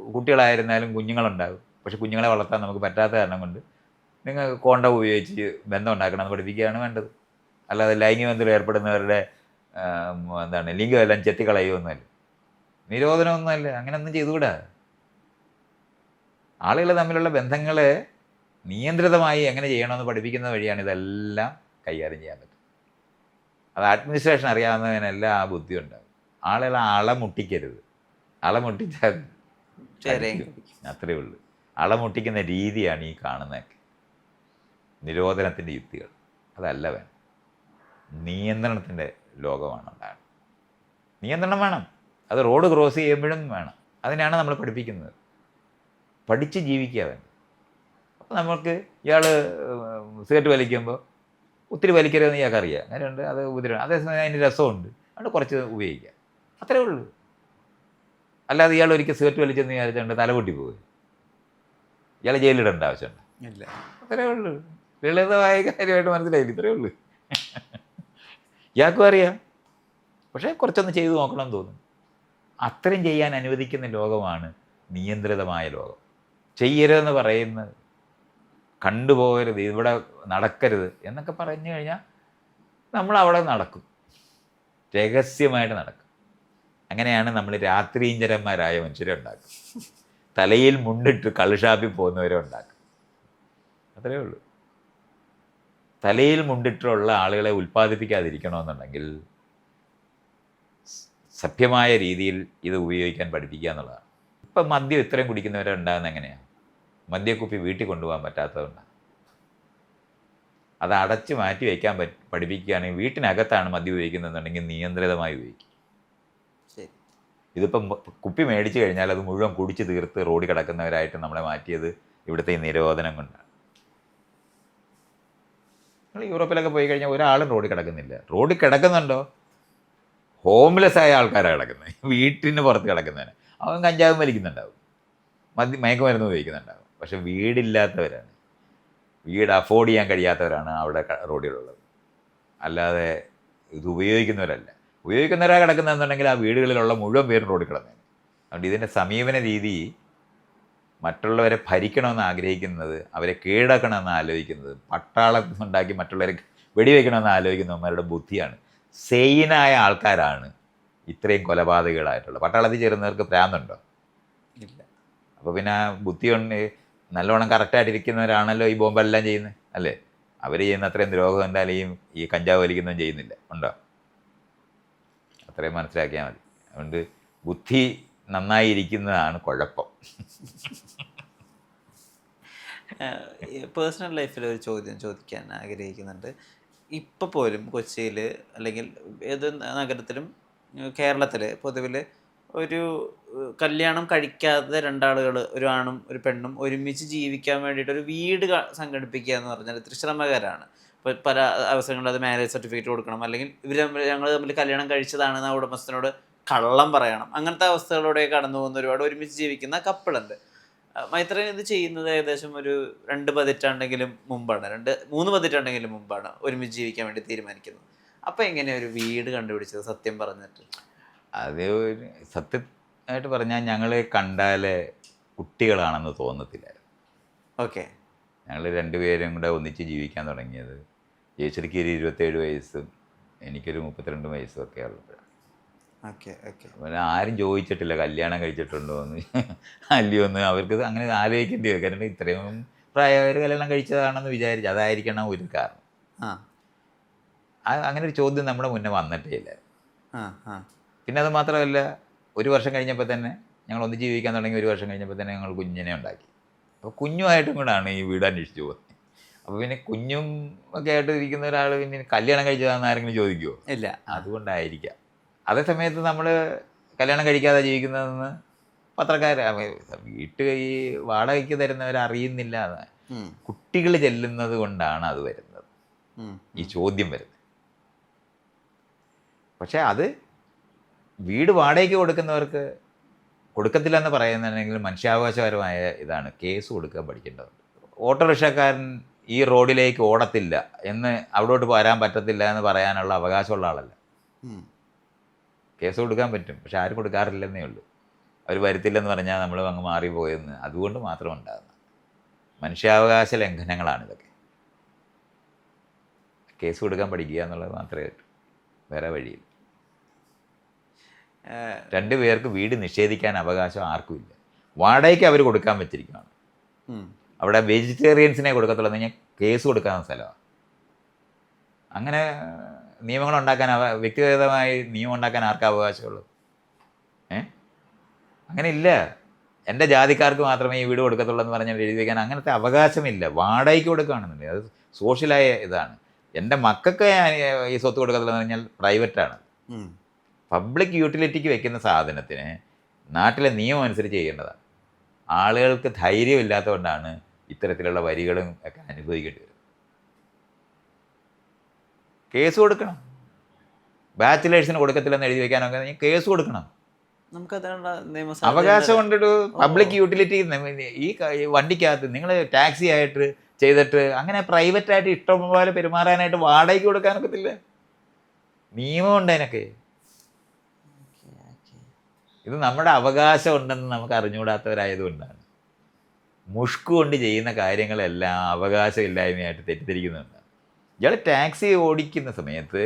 Speaker 1: കുട്ടികളായിരുന്നാലും കുഞ്ഞുങ്ങളുണ്ടാകും. പക്ഷെ കുഞ്ഞുങ്ങളെ വളർത്താൻ നമുക്ക് പറ്റാത്ത കാരണം കൊണ്ട് നിങ്ങൾ കോണ്ടം ഉപയോഗിച്ച് ബന്ധം ഉണ്ടാക്കണമെന്ന് പഠിപ്പിക്കുകയാണ് വേണ്ടത്. അല്ലാതെ ലൈംഗിക ബന്ധത്തിൽ ഏർപ്പെടുന്നവരുടെ എന്താണ് ലിംഗമെല്ലാം ചെത്തിക്കളയുമെന്നല്ല നിരോധനമൊന്നുമല്ല. അങ്ങനെ ഒന്നും ചെയ്തുകൂടാ. ആളുകൾ തമ്മിലുള്ള ബന്ധങ്ങളെ നിയന്ത്രിതമായി എങ്ങനെ ചെയ്യണമെന്ന് പഠിപ്പിക്കുന്ന വഴിയാണ് ഇതെല്ലാം കൈകാര്യം ചെയ്യാൻ പറ്റും. അത് അഡ്മിനിസ്ട്രേഷൻ അറിയാവുന്നതിനെല്ലാം ആ ബുദ്ധി ഉണ്ടാകും ആളുകളെ അളമുട്ടിക്കരുത്. അളമുട്ടിച്ചാൽ അത്രയേ ഉള്ളൂ. അളമുട്ടിക്കുന്ന രീതിയാണ് ഈ കാണുന്നതൊക്കെ. നിരോധനത്തിന്റെ യുക്തികൾ. അതല്ല വേണം നിയന്ത്രണത്തിന്റെ ലോകമാണ് ഉണ്ടാകുന്നത് നിയന്ത്രണം വേണം. അത് റോഡ് ക്രോസ് ചെയ്യുമ്പോഴും വേണം. അതിനാണ് നമ്മൾ പഠിപ്പിക്കുന്നത്. പഠിച്ച് ജീവിക്കുക വേണം അപ്പോൾ നമുക്ക് ഇയാൾ സിഗരറ്റ് വലിക്കുമ്പോൾ ഒത്തിരി വലിക്കരുതെന്ന് ഇയാൾക്ക് അറിയാം അങ്ങനെയുണ്ട്. അത് ഉപദ്രവം. അതേസമയം അതിന് രസമുണ്ട്. അതുകൊണ്ട് കുറച്ച് ഉപയോഗിക്കുക അത്രേ ഉള്ളൂ. അല്ലാതെ ഇയാൾ ഒരിക്കൽ സിഗരറ്റ് വലിച്ചെന്ന് വിചാരിച്ചുകൊണ്ട് തലപൊട്ടി പോകും ഇയാൾ ജയിലിടേണ്ട ആവശ്യമുണ്ട്.
Speaker 2: ഇല്ല.
Speaker 1: അത്രേ ഉള്ളൂ. ലളിതമായ കാര്യമായിട്ട് മനസ്സിലായില്ല? ഇത്രേ ഉള്ളൂ. ഇയാൾക്കും അറിയാം. പക്ഷേ കുറച്ചൊന്ന് ചെയ്തു നോക്കണം എന്ന് തോന്നും അത്രയും ചെയ്യാൻ അനുവദിക്കുന്ന ലോകമാണ് നിയന്ത്രിതമായ ലോകം. ചെയ്യരുതെന്ന് പറയുന്നത് കണ്ടുപോകരുത് ഇവിടെ നടക്കരുത് എന്നൊക്കെ പറഞ്ഞു കഴിഞ്ഞാൽ നമ്മൾ അവിടെ നടക്കും. രഹസ്യമായിട്ട് നടക്കും. അങ്ങനെയാണ് നമ്മൾ രാത്രീഞ്ചരന്മാരായ മനുഷ്യരെ ഉണ്ടാക്കും തലയിൽ മുണ്ടിട്ട് കള്ളുഷാപ്പിൽ പോകുന്നവരെ ഉണ്ടാക്കും അത്രയേ ഉള്ളൂ. തലയിൽ മുണ്ടിട്ടുള്ള ആളുകളെ ഉൽപ്പാദിപ്പിക്കാതിരിക്കണമെന്നുണ്ടെങ്കിൽ സഭ്യമായ രീതിയിൽ ഇത് ഉപയോഗിക്കാൻ പഠിപ്പിക്കുക എന്നുള്ളതാണ്. ഇപ്പം മദ്യം ഇത്രയും കുടിക്കുന്നവരുണ്ടാകുന്ന എങ്ങനെയാണ് മദ്യക്കുപ്പി വീട്ടിൽ കൊണ്ടുപോകാൻ പറ്റാത്തതുകൊണ്ടാണ് അത് അടച്ച് മാറ്റി വയ്ക്കാൻ പഠിപ്പിക്കുകയാണെങ്കിൽ വീട്ടിനകത്താണ് മദ്യം ഉപയോഗിക്കുന്നതെന്നുണ്ടെങ്കിൽ നിയന്ത്രിതമായി ഉപയോഗിക്കും. ഇതിപ്പം കുപ്പി മേടിച്ചു കഴിഞ്ഞാൽ അത് മുഴുവൻ കുടിച്ച് തീർത്ത് റോഡിൽ കിടക്കുന്നവരായിട്ട് നമ്മളെ മാറ്റിയത് ഇവിടുത്തെ ഈ നിരോധനം കൊണ്ടാണ്. നിങ്ങൾ യൂറോപ്പിലൊക്കെ പോയി കഴിഞ്ഞാൽ ഒരാളും റോഡിൽ കിടക്കുന്നില്ല. റോഡിൽ കിടക്കുന്നുണ്ടോ? ഹോംലെസ് ആയ ആൾക്കാരാണ് കിടക്കുന്നത് വീട്ടിന് പുറത്ത് കിടക്കുന്നതിന് അവൻ കഞ്ചാവും വലിക്കുന്നുണ്ടാവും. മതി മയക്കുമരുന്ന് ഉപയോഗിക്കുന്നുണ്ടാവും. പക്ഷെ വീടില്ലാത്തവരാണ്. വീട് അഫോർഡ് ചെയ്യാൻ കഴിയാത്തവരാണ് അവിടെ റോഡിലുള്ളത്. അല്ലാതെ ഇത് ഉപയോഗിക്കുന്നവരല്ല. ഉപയോഗിക്കുന്നവരാ കിടക്കുന്നതെന്നുണ്ടെങ്കിൽ ആ വീടുകളിലുള്ള മുഴുവൻ പേരും റോഡിൽ കിടന്നേനെ. അതുകൊണ്ട് ഇതിന്റെ സമീപന രീതി മറ്റുള്ളവരെ ഭരിക്കണമെന്ന് ആഗ്രഹിക്കുന്നത് അവരെ കീഴടക്കണമെന്ന് ആലോചിക്കുന്നത് പട്ടാളം ഉണ്ടാക്കി മറ്റുള്ളവരെ വെടിവെക്കണമെന്ന് ആലോചിക്കുന്നവന്മാരുടെ ബുദ്ധിയാണ്. സെയിനായ ആൾക്കാരാണ് ഇത്രയും കൊലപാതകളായിട്ടുള്ളത് പട്ടാളത്തിൽ ചേരുന്നവർക്ക് പ്രാന്തുണ്ടോ?
Speaker 2: ഇല്ല.
Speaker 1: അപ്പോൾ പിന്നെ ആ ബുദ്ധി കൊണ്ട് നല്ലോണം കറക്റ്റായിട്ടിരിക്കുന്നവരാണല്ലോ ഈ ബോംബെല്ലാം ചെയ്യുന്നത് അല്ലേ? അവർ ചെയ്യുന്ന അത്രയും ദ്രോഹം എന്തായാലും ഈ ഈ കഞ്ചാവ് വലിക്കുന്നതും ചെയ്യുന്നില്ല. ഉണ്ടോ? അത്രയും മനസ്സിലാക്കിയാൽ മതി. അതുകൊണ്ട് ബുദ്ധി നന്നായിരിക്കുന്നതാണ് കുഴപ്പം.
Speaker 2: പേഴ്സണൽ ലൈഫിൽ ഒരു ചോദ്യം ചോദിക്കാൻ ആഗ്രഹിക്കുന്നുണ്ട്. ഇപ്പോൾ പോലും കൊച്ചിയിൽ അല്ലെങ്കിൽ ഏത് നഗരത്തിലും കേരളത്തിൽ പൊതുവിൽ ഒരു കല്യാണം കഴിക്കാതെ രണ്ടാളുകൾ ഒരു ആണും ഒരു പെണ്ണും ഒരുമിച്ച് ജീവിക്കാൻ വേണ്ടിയിട്ട് ഒരു വീട് സംഘടിപ്പിക്കുക എന്ന് പറഞ്ഞാൽ ഇത്തിരി ശ്രമകരമാണ് ഇപ്പോൾ പല അവസരങ്ങളിൽ അത് മാരേജ് സർട്ടിഫിക്കറ്റ് കൊടുക്കണം. അല്ലെങ്കിൽ ഇവർ ഞങ്ങൾ തമ്മിൽ കല്യാണം കഴിച്ചതാണെന്ന് ആ ഉടമസ്ഥനോട് കള്ളം പറയണം. അങ്ങനത്തെ അവസ്ഥകളിലൂടെ കടന്നു പോകുന്ന ഒരുപാട് ഒരുമിച്ച് ജീവിക്കുന്ന കപ്പിളുണ്ട് മൈത്രൻ ഇത് ചെയ്യുന്നത് ഏകദേശം ഒരു രണ്ട് പതിറ്റാണ്ടെങ്കിലും മുമ്പാണ്. രണ്ട് മൂന്ന് പതിറ്റാണ്ടെങ്കിലും മുമ്പാണ് ഒരുമിച്ച് ജീവിക്കാൻ വേണ്ടി തീരുമാനിക്കുന്നത്. അപ്പോൾ എങ്ങനെ ഒരു വീട് കണ്ടുപിടിച്ചത്? സത്യം പറഞ്ഞിട്ട്.
Speaker 1: അത് ഒരു സത്യമായിട്ട് പറഞ്ഞാൽ ഞങ്ങൾ കണ്ടാലേ കുട്ടികളാണെന്ന് തോന്നത്തില്ലായിരുന്നു
Speaker 2: ഓക്കെ.
Speaker 1: ഞങ്ങൾ രണ്ടുപേരും കൂടെ ഒന്നിച്ച് ജീവിക്കാൻ തുടങ്ങിയത്. ജയശ്രീക്ക് ഒരു ഇരുപത്തേഴ് വയസ്സും എനിക്കൊരു മുപ്പത്തിരണ്ട് വയസ്സും ഒക്കെ ഉള്ളപ്പോഴാണ്. പിന്നെ ആരും ചോദിച്ചിട്ടില്ല കല്യാണം കഴിച്ചിട്ടുണ്ടോ എന്ന്. അല്ലയോ എന്ന്. അവർക്ക് അങ്ങനെ ആലോചിക്കേണ്ടി വരും. കാരണം ഇത്രയും പ്രായമായവർ കല്യാണം കഴിച്ചതാണെന്ന് വിചാരിച്ചു അതായിരിക്കണം ഒരു കാരണം. അങ്ങനെ ഒരു ചോദ്യം നമ്മുടെ മുന്നേ വന്നിട്ടേ ഇല്ല. പിന്നെ അത് മാത്രമല്ല ഒരു വർഷം കഴിഞ്ഞപ്പോൾ തന്നെ ഞങ്ങൾ ഒന്ന് ജീവിക്കാൻ തുടങ്ങി ഒരു വർഷം കഴിഞ്ഞപ്പോൾ തന്നെ ഞങ്ങൾ കുഞ്ഞിനെ ഉണ്ടാക്കി. അപ്പോൾ കുഞ്ഞുമായിട്ടും കൂടാണ് ഈ വീട് അന്വേഷിച്ച് പോകുന്നത് അപ്പോൾ പിന്നെ കുഞ്ഞും ഒക്കെ ആയിട്ട് ഇരിക്കുന്ന ഒരാൾ പിന്നെ കല്യാണം കഴിച്ചതാണെന്ന് ആരെങ്കിലും ചോദിക്കുമോ
Speaker 2: ഇല്ല.
Speaker 1: അതുകൊണ്ടായിരിക്കാം. അതേ സമയത്ത് നമ്മൾ കല്യാണം കഴിക്കാതെ ജീവിക്കുന്നതെന്ന് പത്രക്കാർ വീട്ട് ഈ വാടകയ്ക്ക് തരുന്നവർ അറിയുന്നില്ല
Speaker 2: ഉം,
Speaker 1: കുട്ടികൾ ചെല്ലുന്നത് കൊണ്ടാണ് അത് വരുന്നത്. ഈ ചോദ്യം വരുന്നത്. പക്ഷേ അത് വീട് വാടകയ്ക്ക് കൊടുക്കുന്നവർക്ക് കൊടുക്കത്തില്ല എന്ന് പറയുന്നുണ്ടെങ്കിൽ മനുഷ്യാവകാശപരമായ ഇതാണ്. കേസ് കൊടുക്കാൻ പഠിക്കേണ്ടത് ഓട്ടോറിക്ഷക്കാരൻ ഈ റോഡിലേക്ക് ഓടത്തില്ല എന്ന് അവിടോട്ട് വരാൻ പറ്റത്തില്ല എന്ന് പറയാനുള്ള അവകാശമുള്ള ആളല്ല. കേസ് കൊടുക്കാൻ പറ്റും. പക്ഷെ ആരും കൊടുക്കാറില്ലെന്നേ ഉള്ളൂ. അവർ വരുത്തില്ലെന്ന് പറഞ്ഞാൽ നമ്മൾ അങ്ങ് മാറിപ്പോയെന്ന്. അതുകൊണ്ട് മാത്രം ഉണ്ടാകുന്ന മനുഷ്യാവകാശ ലംഘനങ്ങളാണ് ഇതൊക്കെ കേസ് കൊടുക്കാൻ പഠിക്കുക എന്നുള്ളത് മാത്രമേ വേറെ വഴിയില്ല. രണ്ടു പേർക്ക് വീട് നിഷേധിക്കാൻ അവകാശം ആർക്കുമില്ല വാടകയ്ക്ക് അവർ കൊടുക്കാൻ വെച്ചിരിക്കുകയാണ് അവിടെ വെജിറ്റേറിയൻസിനെ കൊടുക്കത്തുള്ളൂ കഴിഞ്ഞാൽ കേസ് കൊടുക്കാൻ സ്ഥലമാണ് അങ്ങനെ നിയമങ്ങൾ ഉണ്ടാക്കാൻ അവ വ്യക്തിഗതമായി നിയമം ഉണ്ടാക്കാൻ ആർക്കാ അവകാശമുള്ളൂ? ഏ? അങ്ങനെ ഇല്ല എന്റെ ജാതിക്കാർക്ക് മാത്രമേ ഈ വീട് കൊടുക്കത്തുള്ളൂ എന്ന് പറഞ്ഞാൽ എഴുതി വയ്ക്കാൻ അങ്ങനത്തെ അവകാശമില്ല. വാടകയ്ക്ക് കൊടുക്കുകയാണെന്നുണ്ടെങ്കിൽ അത് സോഷ്യലായ ഇതാണ്. എന്റെ മക്കൾക്ക് ഞാൻ ഈ സ്വത്ത് കൊടുക്കത്തുള്ളൂ എന്ന് പറഞ്ഞാൽ പ്രൈവറ്റാണ്. പബ്ലിക് യൂട്ടിലിറ്റിക്ക് വെക്കുന്ന സാധനത്തിന് നാട്ടിലെ നിയമം അനുസരിച്ച് ചെയ്യേണ്ടതാണ്. ആളുകൾക്ക് ധൈര്യമില്ലാത്തതുകൊണ്ടാണ് ഇത്തരത്തിലുള്ള വരികളും ഒക്കെ അനുഭവിക്കേണ്ടി വരുന്നത്. കേസ് കൊടുക്കണം. ബാച്ചിലേഴ്സിന് കൊടുക്കത്തില്ലെന്ന് എഴുതി വെക്കാനൊക്കെ കേസ് കൊടുക്കണം. അവകാശം കൊണ്ടൊരു പബ്ലിക് യൂട്ടിലിറ്റി ഈ വണ്ടിക്കകത്ത് നിങ്ങൾ ടാക്സി ആയിട്ട് ചെയ്തിട്ട് അങ്ങനെ പ്രൈവറ്റ് ആയിട്ട് ഇഷ്ടം പോലെ പെരുമാറാനായിട്ട് വാടകയ്ക്ക് കൊടുക്കാനൊക്കത്തില്ല നിയമമുണ്ട് അതിനൊക്കെ. ഇത് നമ്മുടെ അവകാശം ഉണ്ടെന്ന് നമുക്ക് അറിഞ്ഞുകൂടാത്തവരായതുകൊണ്ടാണ് മുഷ്കുകൊണ്ട് ചെയ്യുന്ന കാര്യങ്ങളെല്ലാം അവകാശമില്ലായ്മയായിട്ട് തെറ്റിദ്ധരിക്കുന്നുണ്ട്. ഇയാൾ ടാക്സി ഓടിക്കുന്ന സമയത്ത്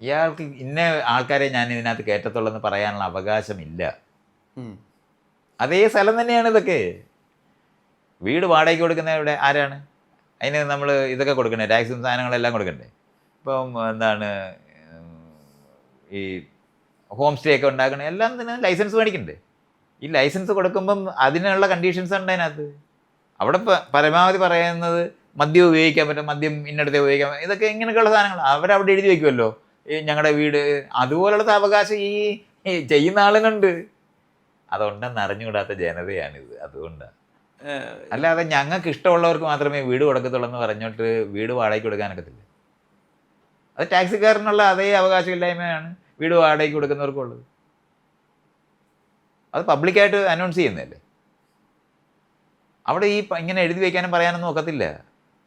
Speaker 1: ഇയാൾക്ക് ഇന്ന ആൾക്കാരെ ഞാൻ ഇതിനകത്ത് കയറ്റത്തുള്ളൂ എന്ന് പറയാനുള്ള അവകാശമില്ല. അതേ സ്ഥലം തന്നെയാണ് ഇതൊക്കെ. വീട് വാടകയ്ക്ക് കൊടുക്കുന്ന ഇവിടെ ആരാണ്? അതിന് നമ്മൾ ഇതൊക്കെ കൊടുക്കണ്ടേ? ടാക്സും സാധനങ്ങളെല്ലാം കൊടുക്കണ്ടേ? ഇപ്പം എന്താണ് ഈ ഹോം സ്റ്റേ ഒക്കെ ഉണ്ടാക്കണേ എല്ലാം തന്നെ ലൈസൻസ് മേടിക്കണ്ടേ? ഈ ലൈസൻസ് കൊടുക്കുമ്പം അതിനുള്ള കണ്ടീഷൻസ് ഉണ്ട് അതിനകത്ത്? അവിടെ പരമാവധി പറയുന്നത് മദ്യം ഉപയോഗിക്കാൻ പറ്റും മദ്യം ഇന്നടത്തെ ഉപയോഗിക്കാൻ പറ്റും. ഇതൊക്കെ ഇങ്ങനെയൊക്കെയുള്ള സാധനങ്ങൾ അവരവിടെ എഴുതി വെക്കുമല്ലോ. ഈ ഞങ്ങളുടെ വീട് അതുപോലുള്ള അവകാശം ഈ ചെയ്യുന്ന ആളിനുണ്ട് അതുണ്ടെന്ന് അറിഞ്ഞുകൂടാത്ത ജനതയാണിത് അതുകൊണ്ടാണ് അല്ലാതെ ഞങ്ങൾക്ക് ഇഷ്ടമുള്ളവർക്ക് മാത്രമേ വീട് കൊടുക്കത്തുള്ളൂ എന്ന് പറഞ്ഞിട്ട് വീട് വാടകയ്ക്ക് കൊടുക്കാനൊക്കത്തില്ല അത് ടാക്സിക്കാരനുള്ള അതേ അവകാശമില്ലായ്മയാണ് വീട് വാടകയ്ക്ക് കൊടുക്കുന്നവർക്കുള്ളത്. അത് പബ്ലിക്കായിട്ട് അനൗൺസ് ചെയ്യുന്നതല്ലേ? അവിടെ ഈ ഇങ്ങനെ എഴുതി വയ്ക്കാനും പറയാനൊന്നും ഒക്കത്തില്ല.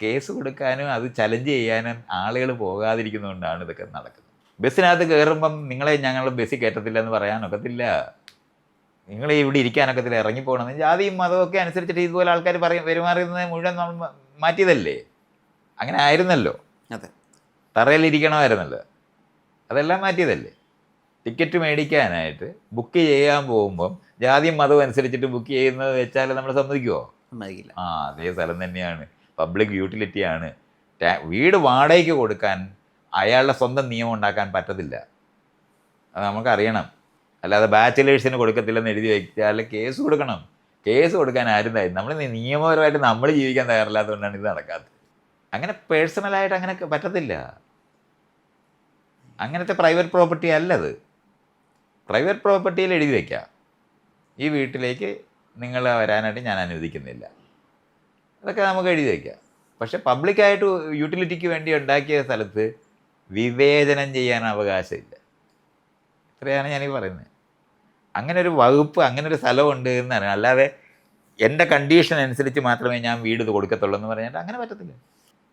Speaker 1: കേസ് കൊടുക്കാനും അത് ചലഞ്ച് ചെയ്യാനും ആളുകൾ പോകാതിരിക്കുന്നതുകൊണ്ടാണ് ഇതൊക്കെ നടക്കുന്നത്. ബസ്സിനകത്ത് കയറുമ്പം നിങ്ങളെ ഞങ്ങൾ ബസ്സിൽ കയറ്റത്തില്ല എന്ന് പറയാനൊക്കത്തില്ല നിങ്ങൾ ഇവിടെ ഇരിക്കാനൊക്കത്തില്ല ഇറങ്ങിപ്പോകണം ജാതിയും മതമൊക്കെ അനുസരിച്ചിട്ട് ഇതുപോലെ ആൾക്കാർ പറയും പെരുമാറുന്നത് മുഴുവൻ നമ്മൾ മാറ്റിയതല്ലേ? അങ്ങനെ ആയിരുന്നല്ലോ.
Speaker 2: അതെ.
Speaker 1: തറയിലിരിക്കണമായിരുന്നല്ലോ. അതെല്ലാം മാറ്റിയതല്ലേ? ടിക്കറ്റ് മേടിക്കാനായിട്ട് ബുക്ക് ചെയ്യാൻ പോകുമ്പം ജാതിയും മതവും അനുസരിച്ചിട്ട് ബുക്ക് ചെയ്യുന്നത് വെച്ചാൽ നമ്മൾ സമ്മതിക്കുമോ
Speaker 2: സമ്മതിക്കില്ല.
Speaker 1: ആ അതേ സ്ഥലം തന്നെയാണ്. പബ്ലിക് യൂട്ടിലിറ്റിയാണ് വീട് വാടകയ്ക്ക് കൊടുക്കാൻ അയാളുടെ സ്വന്തം നിയമം ഉണ്ടാക്കാൻ പറ്റത്തില്ല. അത് നമുക്കറിയണം. അല്ലാതെ ബാച്ചിലേഴ്സിന് കൊടുക്കത്തില്ലെന്ന് എഴുതി വെച്ചാൽ കേസ് കൊടുക്കണം. കേസ് കൊടുക്കാൻ ആരും തരും നമ്മൾ നിയമപരമായിട്ട് നമ്മൾ ജീവിക്കാൻ തയ്യാറില്ലാത്തതുകൊണ്ടാണ് ഇത് നടക്കാത്തത്. അങ്ങനെ പേഴ്സണലായിട്ട് അങ്ങനെ പറ്റത്തില്ല. അങ്ങനത്തെ പ്രൈവറ്റ് പ്രോപ്പർട്ടി അല്ലത്. പ്രൈവറ്റ് പ്രോപ്പർട്ടിയിൽ എഴുതി വയ്ക്കാം ഈ വീട്ടിലേക്ക് നിങ്ങൾ വരാനായിട്ട് ഞാൻ അനുവദിക്കുന്നില്ല. അതൊക്കെ നമുക്ക് എഴുതി വയ്ക്കാം പക്ഷെ പബ്ലിക്കായിട്ട് യൂട്ടിലിറ്റിക്ക് വേണ്ടി ഉണ്ടാക്കിയ സ്ഥലത്ത് വിവേചനം ചെയ്യാൻ അവകാശമില്ല. ഇത്രയാണ് ഞാനീ പറയുന്നത്. അങ്ങനെ ഒരു വകുപ്പ് അങ്ങനെ ഒരു സ്ഥലമുണ്ട് എന്നാണ് അല്ലാതെ എന്റെ കണ്ടീഷൻ അനുസരിച്ച് മാത്രമേ ഞാൻ വീട് കൊടുക്കത്തുള്ളൂ എന്ന് പറഞ്ഞാൽ അങ്ങനെ പറ്റത്തില്ല.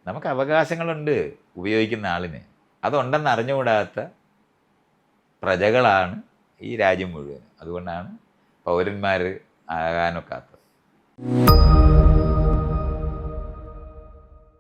Speaker 1: നമുക്ക് അവകാശങ്ങളുണ്ട് ഉപയോഗിക്കുന്ന ആളിന്. അതുണ്ടെന്ന് അറിഞ്ഞുകൂടാത്ത പ്രജകളാണ് ഈ രാജ്യം മുഴുവൻ അതുകൊണ്ടാണ് പൗരന്മാർ ആകാനൊക്കാത്തത്.